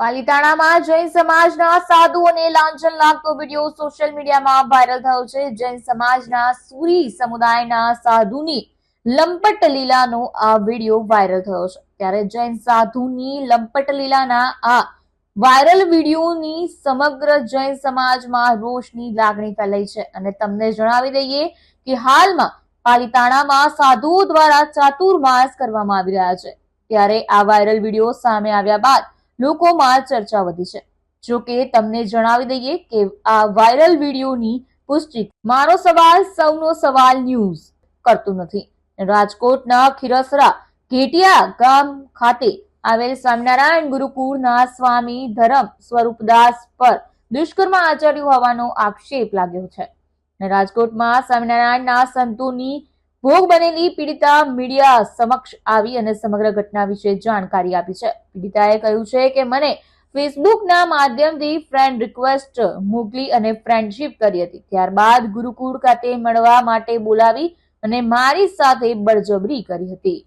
પાલિતાણામાં જૈન સમાજના સાધુઓને લાંછન લાગતો video social મીડિયામાં વાયરલ થયો છે. જૈન સમાજના સુરી સમુદાયના સાધુની લંપટ લીલાનો આ વીડિયો વાયરલ થયો છે. ત્યારે જૈન સાધુની લંપટ લીલાના આ વાયરલ વિડીયોની સમગ્ર જૈન સમાજમાં રોષની લાગણી ફેલાઈ છે. અને તમને જણાવી દઈએ કે હાલમાં પાલિતાણામાં સાધુઓ દ્વારા ચાતુર્માસ કરવામાં આવી રહ્યા છે. ત્યારે આ વાયરલ વીડિયો સામે આવ્યા બાદ લોકોમાં ચર્ચા વધી છે. જો કે તમને જણાવી દઈએ કે આ વાયરલ વિડીયોની પુષ્ટિ મારો સવાલ, સૌનો સવાલ ન્યૂઝ કરતું નથી. રાજકોટના ખીરસરા, ઘેટિયા ગામ ખાતે આવેલ સ્વામિનારાયણ ગુરુકુળના સ્વામી ધરમ સ્વરૂપદાસ પર દુષ્કર્મ આચર્યું હોવાનો આક્ષેપ લાગ્યો છે. રાજકોટમાં સ્વામિનારાયણના સંતોની ભોગ બનેલી પીડિતા મીડિયા સમક્ષ આવી અને સમગ્ર ઘટના વિશે જાણકારી આપી છે. પીડિતાએ કહ્યું છે કે મને ફેસબુકના માધ્યમથી ફ્રેન્ડ રિક્વેસ્ટ મોકલી અને ફ્રેન્ડશીપ કરી હતી. ત્યારબાદ ગુરુકુળ ખાતે મળવા માટે બોલાવી અને મારી સાથે બળજબરી કરી હતી.